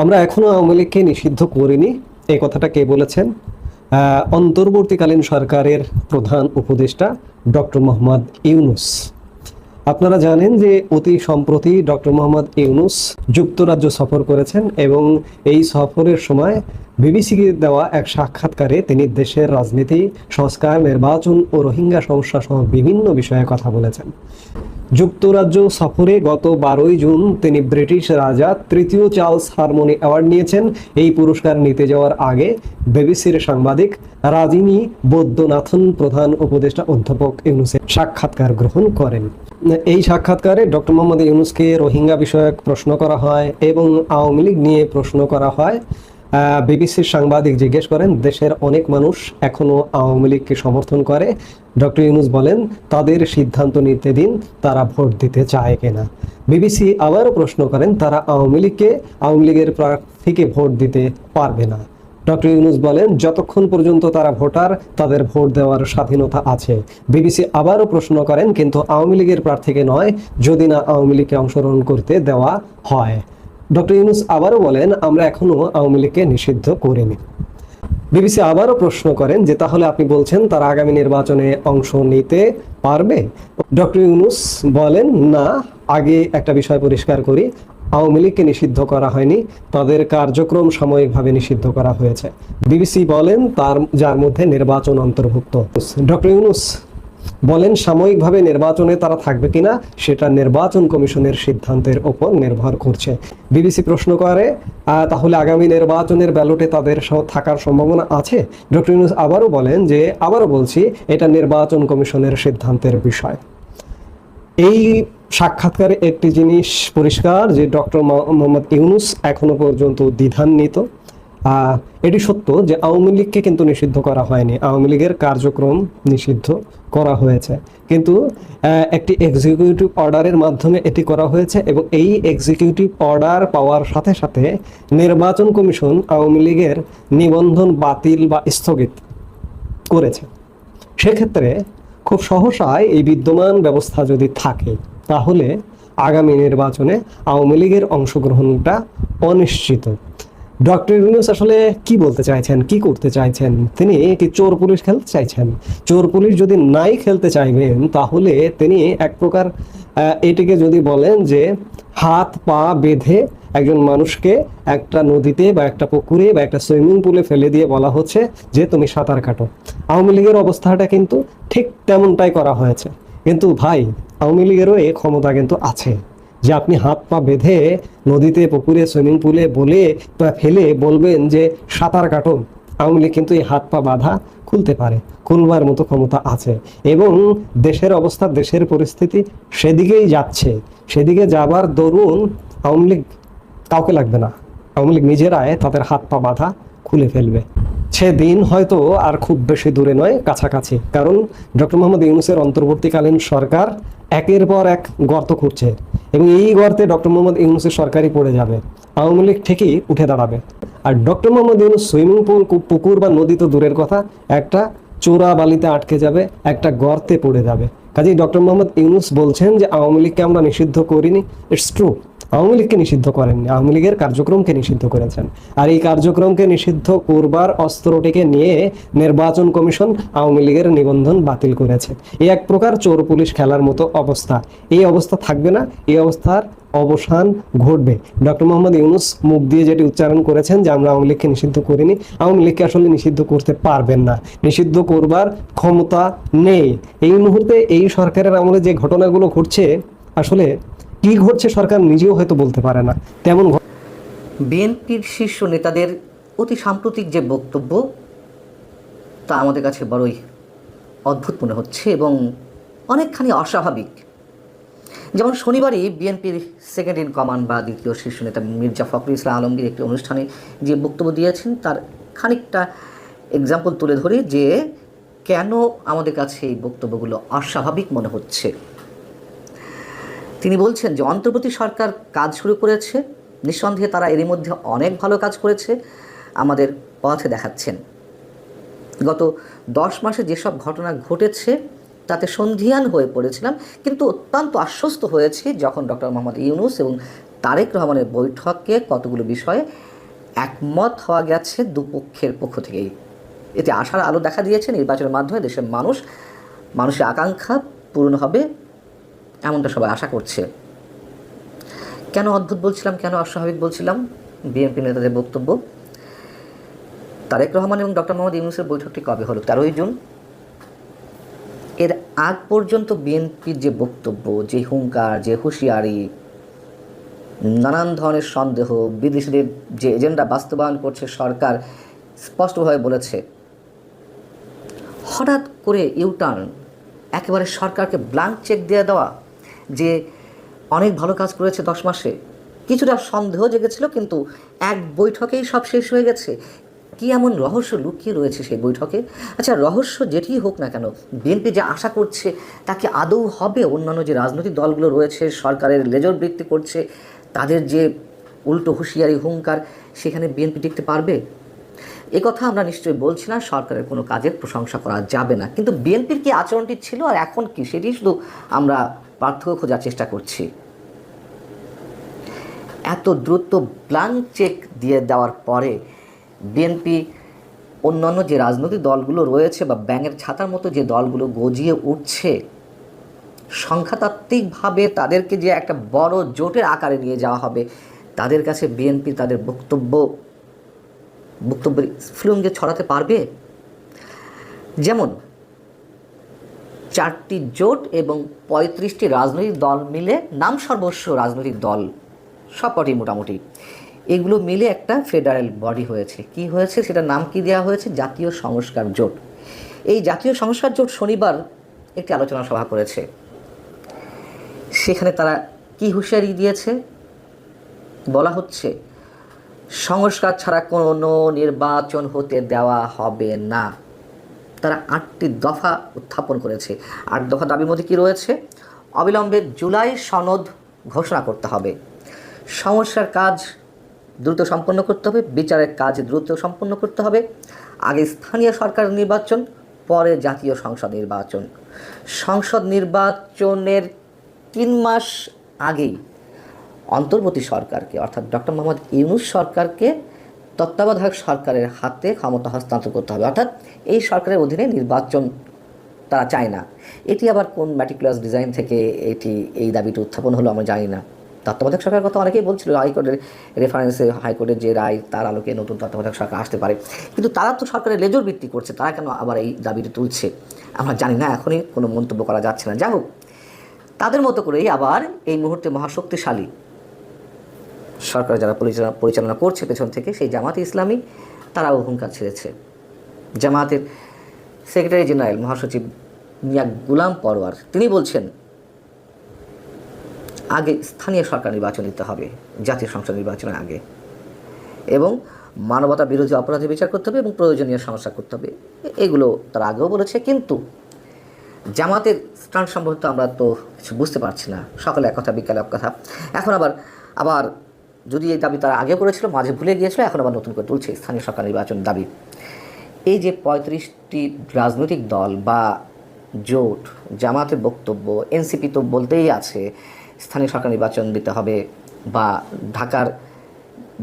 আমরা এখনও আওয়ামী লীগকে নিষিদ্ধ করিনি। এই কথাটা কে বলেছেন? অন্তর্বর্তীকালীন সরকারের প্রধান উপদেষ্টা ডক্টর মোহাম্মদ ইউনুস। আপনারা জানেন যে অতি সম্প্রতি ডক্টর মোহাম্মদ ইউনুস যুক্তরাজ্য সফর করেছেন এবং এই সফরের সময় বিবিসিকে দেওয়া এক সাক্ষাৎকারে তিনি দেশের রাজনীতি, সংস্কার, নির্বাচন ও রোহিঙ্গা সমস্যা সহ বিভিন্ন বিষয়ে কথা বলেছেন। যুক্তরাজ্য সফরে গত বারোই জুন তিনি ব্রিটিশ রাজা তৃতীয় চার্লস হারমোনি অ্যাওয়ার্ড নিয়েছেন। এই পুরস্কার নিতে যাওয়ার আগে বিবিসির সাংবাদিক রাজিনী বৈদ্যনাথন, প্রধান উপদেষ্টা অধ্যাপক ইউনুসের সাক্ষাৎকার গ্রহণ করেন। এই সাক্ষাৎকারে ডক্টর মোহাম্মদ ইউনুসকে রোহিঙ্গা বিষয়ক প্রশ্ন করা হয় এবং আওয়ামী লীগ নিয়ে প্রশ্ন করা হয়। বিবিসির সাংবাদিক জিজ্ঞেস করেন, দেশের অনেক মানুষ এখনও আওয়ামী লীগকে সমর্থন করে। ডক্টর ইউনুস বলেন, তাদের সিদ্ধান্ত নিতে দিন, তারা ভোট দিতে চায় কিনা। বিবিসি আবারও প্রশ্ন করেন, তারা আওয়ামী লীগকে, আওয়ামী লীগের প্রার্থীকে ভোট দিতে পারবে না। ডক্টর ইউনুস বলেন, যতক্ষণ পর্যন্ত তারা ভোটার, তাদের ভোট দেওয়ার স্বাধীনতা আছে। বিবিসি আবারও প্রশ্ন করেন, কিন্তু আওয়ামী লীগের প্রার্থীকে নয়, যদি না আওয়ামী লীগকে অংশগ্রহণ করতে দেওয়া হয়। ডক্টর ইউনুস আবারও বলেন, আমরা এখনও আওয়ামী লীগকে নিষিদ্ধ করিনি। বিবিসি আবারও প্রশ্ন করেন যে, তাহলে আপনি বলছেন তারা আগামী নির্বাচনে অংশ নিতে পারবে? ডক্টর ইউনুস বলেন, না, আগে একটা বিষয় পরিষ্কার করি। আওয়ামী লীগকে নিষিদ্ধ করা হয়নি। তাদের কার্যক্রম সাময়িকভাবে নিষিদ্ধ করা হয়েছে। বিবিসি বলেন, তার, যার মধ্যে নির্বাচন অন্তর্ভুক্ত। ডক্টর ইউনুস বলেন, সাময়িকভাবে নির্বাচনে তারা থাকবে কিনা, সেটা নির্বাচন কমিশনের সিদ্ধান্তের ওপর নির্ভর করছে। বিবিসি প্রশ্ন করে তাহলে আগামী নির্বাচনের ব্যালটে তাদের থাকার সম্ভাবনা আছে? ডক্টর ইউনুস আবারও বলেন যে, আবারও বলছি, এটা নির্বাচন কমিশনের সিদ্ধান্তের বিষয়। এই সাক্ষাৎকারে একটি জিনিস পরিষ্কার যে, ডক্টর মোহাম্মদ ইউনুস এখনও পর্যন্ত দ্বিধান্বিত। এটি সত্য যে আওয়ামী লীগকে কিন্তু নিষিদ্ধ করা হয়নি। আওয়ামী লীগের কার্যক্রম নিষিদ্ধ করা হয়েছে। কিন্তু একটি এক্সিকিউটিভ অর্ডারের মাধ্যমে এটি করা হয়েছে এবং এই এক্সিকিউটিভ অর্ডার পাওয়ার সাথে সাথে নির্বাচন কমিশন আওয়ামী লীগের নিবন্ধন বাতিল বা স্থগিত করেছে। সেক্ষেত্রে খুব সহসায় এই বিদ্যমান ব্যবস্থা যদি থাকে, তাহলে আগামী নির্বাচনে আওয়ামী লীগের অংশগ্রহণটা অনিশ্চিত। ডক্টর ইউনুস আসলে কি বলতে চাইছেন, কি করতে চাইছেন? তিনি কি চোর পুলিশ খেলতে চাইছেন। চোর পুলিশ যদি নাই খেলতে চাইবেন, তাহলে তিনি এক প্রকার এটিকে যদি বলেন যে হাত, পা বেঁধে একজন মানুষকে একটা নদীতে বা একটা পুকুরে বা একটা সুইমিং পুলে ফেলে দিয়ে বলা হচ্ছে যে তুমি সাঁতার কাটো। আওয়ামী লীগের অবস্থাটা কিন্তু ঠিক তেমনটাই করা হয়েছে। কিন্তু ভাই, আওয়ামী লীগেরও এই ক্ষমতা কিন্তু আছে। যে আপনি হাত পা বেঁধে নদীতে, পুকুরে, সুইমিং পুলে বলে বা ফেলে বলবেন যে সাঁতার কাটো। আওয়ামী কিন্তু এই হাত পা বাধা খুলতে পারে, খুলবার মতো ক্ষমতা আছে। এবং দেশের অবস্থা, দেশের পরিস্থিতি সেদিকেই যাচ্ছে। সেদিকে যাবার দরুন আওয়ামী লীগ কাউকে লাগবে না। আওয়ামী লীগ নিজেরাই তাদের হাত পা বাধা খুলে ফেলবে। সেদিন হয়তো আর খুব বেশি দূরে নয়, কাছাকাছি। কারণ ডক্টর মোহাম্মদ ইউনুসের অন্তর্বর্তীকালীন সরকার একের পর এক গর্ত খুঁড়ছে এবং এই গর্তে ডক্টর মোহাম্মদ ইউনুসের সরকারই পড়ে যাবে। আওয়ামী লীগ ঠিকই উঠে দাঁড়াবে। আর doctor Muhammad Yunus swimming pool পুকুর বা নদী তো দূরের কথা, একটা চোরা বালিতে আটকে যাবে, একটা গর্তে পড়ে যাবে। কাজেই ডক্টর মোহাম্মদ ইউনুস বলছেন যে আওয়ামী লীগকে আমরা নিষিদ্ধ করিনি, ইটস ট্রু। আওয়ামী লীগকে নিষিদ্ধ করেননি। আওয়ামী লীগের কার্যক্রমকে নিষিদ্ধ করেছেন। আর এই কার্যক্রমকে নিষিদ্ধ করবার অস্ত্রটিকে নিয়ে নির্বাচন কমিশন আওয়ামী লীগের নিবন্ধন বাতিল করেছে। এই এক প্রকার চোর পুলিশ খেলার মতো অবস্থা। এই অবস্থা থাকবে না, এই অবস্থার অবসান ঘটবে। ডক্টর মোহাম্মদ ইউনুস মুখ দিয়ে যেটি উচ্চারণ করেছেন যে, আমরা আওয়ামী লীগকে নিষিদ্ধ করিনি, আওয়ামী লীগকে আসলে নিষিদ্ধ করতে পারবেন না। নিষিদ্ধ করবার ক্ষমতা নেই। এই মুহূর্তে এই সরকারের আমলে যে ঘটনাগুলো ঘটছে, আসলে কি ঘটছে সরকার নিজেও হয়তো বলতে পারে না। তেমন বিএনপির শীর্ষ নেতাদের অতি সাম্প্রতিক যে বক্তব্য, তা আমাদের কাছে বড়ই অদ্ভুত মনে হচ্ছে এবং অনেকখানি অস্বাভাবিক। যেমন শনিবারই বিএনপির সেকেন্ড ইন কমান্ড বা দ্বিতীয় শীর্ষ নেতা মির্জা ফখরুল ইসলাম আলমগীর একটি অনুষ্ঠানে যে বক্তব্য দিয়েছেন, তার খানিকটা এক্সাম্পল তুলে ধরে যে কেন আমাদের কাছে এই বক্তব্যগুলো অস্বাভাবিক মনে হচ্ছে। তিনি বলছেন যে অন্তর্বর্তী সরকার কাজ শুরু করেছে। নিঃসন্দেহে তারা এরই মধ্যে অনেক ভালো কাজ করেছে, আমাদের পথে দেখাচ্ছেন। গত দশ মাসে যেসব ঘটনা ঘটেছে, তাতে সন্ধিয়ান হয়ে পড়েছিলাম, কিন্তু অত্যন্ত আশ্বস্ত হয়েছি যখন ডক্টর মোহাম্মদ ইউনুস এবং তারেক রহমানের বৈঠকে কতগুলো বিষয়ে একমত হওয়া গেছে দুপক্ষের পক্ষ থেকেই। এতে আশার আলো দেখা দিয়েছে, নির্বাচনের মাধ্যমে দেশের মানুষ, মানুষের আকাঙ্ক্ষা পূরণ হবে এমনটা সবাই আশা করছে। কেন অদ্ভুত বলছিলাম, কেন অস্বাভাবিক বলছিলাম? বিএনপি নেতাদের বক্তব্য। তারেক রহমান এবং ডক্টর মোহাম্মদ ইউনুসের বৈঠকটি কবে হলো? তেরোই জুন। এর আগ পর্যন্ত বিএনপির যে বক্তব্য, যে হুঙ্কার, যে হুঁশিয়ারি, নানান ধরনের সন্দেহ, বিদেশিদের যে এজেন্ডা বাস্তবায়ন করছে সরকার স্পষ্টভাবে বলেছে। হঠাৎ করে ইউটার্ন, একেবারে সরকারকে ব্লাঙ্ক চেক দিয়ে দেওয়া যে অনেক ভালো কাজ করেছে দশ মাসে। কিছুটা সন্দেহ জেগেছিল, কিন্তু এক বৈঠকেই সব শেষ হয়ে গেছে। কি এমন রহস্য লুকিয়ে রয়েছে সেই বৈঠকে? আচ্ছা রহস্য যেটিই হোক না কেন, বিএনপি যে আশা করছে তাকে আদৌ হবে? অন্যান্য যে রাজনৈতিক দলগুলো রয়েছে, সরকারের লেজর বৃত্তি করছে, তাদের যে উল্টো হুঁশিয়ারি, হুঙ্কার, সেখানে বিএনপি টিকতে পারবে? এ কথা আমরা নিশ্চয়ই বলছি না সরকারের কোনো কাজের প্রশংসা করা যাবে না। কিন্তু বিএনপির কি আচরণটি ছিল আর এখন কি? সেটি শুধু আমরা পার্থক্য খোঁজার চেষ্টা করছি। এত দ্রুত ব্লাঙ্ক চেক দিয়ে দেওয়ার পরে বিএনপি অন্যান্য যে রাজনৈতিক দলগুলো রয়েছে বা ব্যাঙের ছাতার মতো যে দলগুলো গজিয়ে উঠছে, সংখ্যাতাত্ত্বিকভাবে তাদেরকে যে একটা বড় জোটের আকারে নিয়ে যাওয়া হবে, তাদের কাছে বিএনপি তাদের বক্তব্য, বক্তব্যের স্ফুলিঙ্গে ছড়াতে পারবে? যেমন চারটি জোট এবং পঁয়ত্রিশটি রাজনৈতিক দল মিলে নাম সর্বস্ব রাজনৈতিক দল। সবকটি মোটামুটি। এগুলো মিলে একটা ফেডারেল বডি হয়েছে। কি হয়েছে? সেটার নাম কি দেওয়া হয়েছে? জাতীয় সংস্কার জোট। এই জাতীয় সংস্কার জোট শনিবার একটি আলোচনা সভা করেছে। সেখানে তারা কি হুঁশিয়ারি দিয়েছে? বলা হচ্ছে, সংস্কার ছাড়া কোনো নির্বাচন হতে দেওয়া হবে না। তারা আটটি দফা উত্থাপন করেছে। আট দফা দাবির মধ্যে কী রয়েছে? অবিলম্বে জুলাই সনদ ঘোষণা করতে হবে। সমস্যার কাজ দ্রুত সম্পন্ন করতে হবে, বিচারের কাজ দ্রুত সম্পন্ন করতে হবে। আগে স্থানীয় সরকার নির্বাচন, পরে জাতীয় সংসদ নির্বাচন। সংসদ নির্বাচনের তিন মাস আগেই অন্তর্বর্তী সরকারকে, অর্থাৎ ডক্টর মোহাম্মদ ইউনুস সরকারকে তত্ত্বাবধায়ক সরকারের হাতে ক্ষমতা হস্তান্তর করতে হবে। অর্থাৎ এই সরকারের অধীনে নির্বাচন তারা চায় না। এটি আবার কোন ম্যাটিকুলাস ডিজাইন থেকে এটি, এই দাবিটি উত্থাপন হলো আমরা জানি না। তত্ত্বাবধায়ক সরকারের কথা অনেকেই বলছিল, হাইকোর্টের রেফারেন্সে হাইকোর্টের যে রায়, তার আলোকে নতুন তত্ত্বাবধায়ক সরকার আসতে পারে। কিন্তু তারা তো সরকারের লেজর ভিত্তি করছে, তারা কেন আবার এই দাবিটি তুলছে? আমরা জানি না, এখনই কোনো মন্তব্য করা যাচ্ছে না। যাই হোক, তাদের মতো করেই আবার এই মুহূর্তে মহাশক্তিশালী সরকার যারা পরিচালনা পরিচালনা করছে পেছন থেকে, সেই জামাতে ইসলামী, তারাও হুঙ্কার ছেড়েছে। জামাতের সেক্রেটারি জেনারেল মহাসচিব মিয়া গুলাম পরওয়ার, তিনি বলছেন, আগে স্থানীয় সরকার নির্বাচন দিতে হবে, জাতীয় সংসদ নির্বাচনের আগে। এবং মানবতা বিরোধী অপরাধের বিচার করতে হবে এবং প্রয়োজনীয় সমস্যা করতে হবে। এগুলো তারা আগেও বলেছে, কিন্তু জামাতের স্টান্ট সম্পর্কে আমরা তো কিছু বুঝতে পারছি না। সকালে এক কথা বিকালে এক কথা এখন আবার আবার যদি এই দাবি তারা আগে করেছিল, মাঝে ভুলে গিয়েছিল, এখন আবার নতুন করে তুলছে স্থানীয় সরকার নির্বাচন দাবি। এই যে পঁয়ত্রিশটি রাজনৈতিক দল বা জোট জামাতের বক্তব্য, এনসিপি তো বলতেই আছে, স্থানীয় সরকার নির্বাচন দিতে হবে বা ঢাকার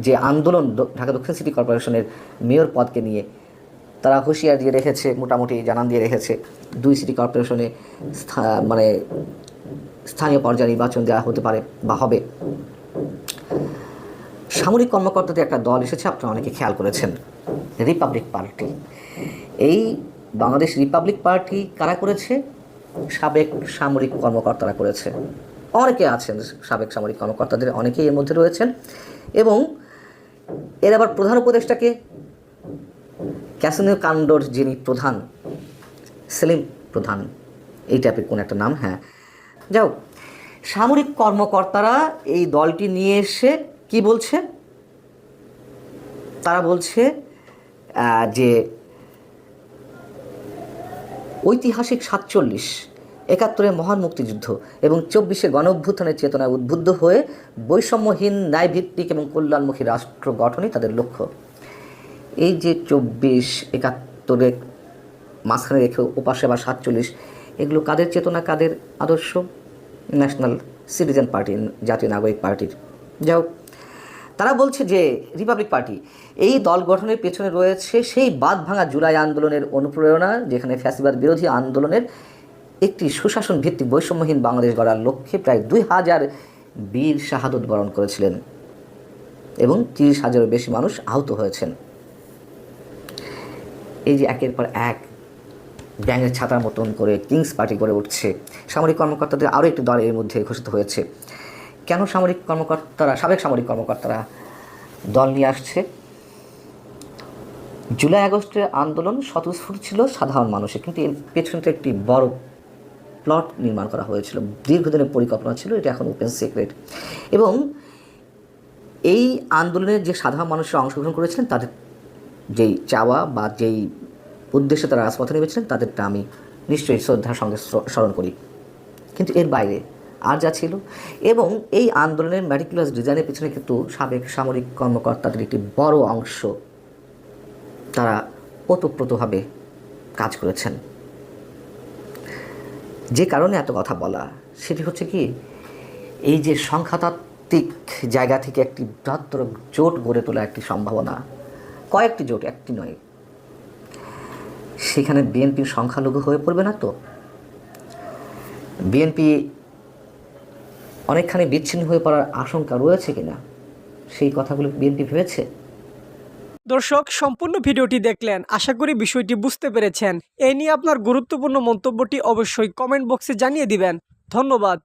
যে আন্দোলন, ঢাকা দক্ষিণ সিটি কর্পোরেশনের মেয়র পদকে নিয়ে তারা হুঁশিয়ার দিয়ে রেখেছে, মোটামুটি জানান দিয়ে রেখেছে। দুই সিটি কর্পোরেশনে মানে স্থানীয় পর্যায়ে নির্বাচন দেওয়া হতে পারে বা হবে। সামরিক কর্মকর্তাদের একটা দল এসেছে, আপনারা অনেকে খেয়াল করেছেন রিপাবলিক পার্টি এই বাংলাদেশ রিপাবলিক পার্টি কারা করেছে? সাবেক সামরিক কর্মকর্তারা করেছে। অনেকে আছেন সাবেক সামরিক কর্মকর্তাদের, অনেকেই এর মধ্যে রয়েছেন। এবং এর আবার প্রধান উপদেষ্টাকে ক্যাসিনো কাণ্ডর যিনি প্রধান, সেলিম প্রধান, এই টাইপের কোন একটা নাম হ্যাঁ। যাও সামরিক কর্মকর্তারা এই দলটি নিয়ে এসে কি বলছে? তারা বলছে যে ঐতিহাসিক সাতচল্লিশ, একাত্তরের মহান মুক্তিযুদ্ধ এবং চব্বিশে গণ অভ্যুত্থানের চেতনায় উদ্বুদ্ধ হয়ে বৈষম্যহীন, ন্যায়ভিত্তিক এবং কল্যাণমুখী রাষ্ট্র গঠনই তাদের লক্ষ্য। এই যে চব্বিশ একাত্তরের মাঝখানে রেখে ওপাশে বা সাতচল্লিশ, এগুলো কাদের চেতনা, কাদের আদর্শ? ন্যাশনাল সিটিজেন পার্টি জাতীয় নাগরিক পার্টির। যাই হোক তারা বলছে যে রিপাবলিক পার্টি এই দল গঠনের পেছনে রয়েছে সেই বাদ ভাঙা জুলাই আন্দোলনের অনুপ্রেরণা, যেখানে ফ্যাসিবাদ বিরোধী আন্দোলনের একটি সুশাসন ভিত্তিক বৈষম্যহীন বাংলাদেশ গড়ার লক্ষ্যে প্রায় দুই হাজার বীর শাহাদত বরণ করেছিলেন এবং তিরিশ হাজারেরও বেশি মানুষ আহত হয়েছেন। এই যে একের পর এক ব্যাঙের ছাতার মতন করে কিংস পার্টি করে উঠছে। সামরিক কর্মকর্তাদের আরও একটি দল এর মধ্যে ঘোষিত হয়েছে। কেন সামরিক কর্মকর্তারা, সাবেক সামরিক কর্মকর্তারা দল নিয়ে আসছে? জুলাই আগস্টের আন্দোলন স্বতঃস্ফূর্ত ছিল সাধারণ মানুষের, কিন্তু এর পেছনে একটি বড় প্লট নির্মাণ করা হয়েছিল, দীর্ঘদিনের পরিকল্পনা ছিল, এটা এখন ওপেন সিক্রেট এবং এই আন্দোলনে যে সাধারণ মানুষরা অংশগ্রহণ করেছিলেন, তাদের যেই চাওয়া বা যেই উদ্দেশ্যে তারা রাজপথে নেমেছিলেন, তাদেরটা আমি নিশ্চয়ই শ্রদ্ধার সঙ্গে স্মরণ করি। কিন্তু এর বাইরে আর যা ছিল। এবং এই আন্দোলনের ম্যাটিকুলাস ডিজাইনের পেছনে কিন্তু সাবেক সামরিক কর্মকর্তাদের একটি বড় অংশ তারা ওতপ্রোতভাবে কাজ করেছেন। যে কারণে এত কথা বলা, সেটি হচ্ছে কি, এই যে সংখ্যাতাত্ত্বিক জায়গা থেকে একটি বৃহত্তর জোট গড়ে তোলা একটি সম্ভাবনা, কয়েকটি জোট, একটি নয়। সেখানে বিএনপির সংখ্যালঘু হয়ে পড়বে না তো? বিএনপি অনেকখানি বিচ্ছিন্ন হয়ে পড়ার আশঙ্কা রয়েছে কিনা? সেই কথাগুলো বিএনপি ভেবেছে? দর্শক, সম্পূর্ণ ভিডিওটি দেখলেন। আশা করি বিষয়টি বুঝতে পেরেছেন। এ নিয়ে আপনার গুরুত্বপূর্ণ মন্তব্যটি অবশ্যই কমেন্ট বক্সে জানিয়ে দিবেন। ধন্যবাদ।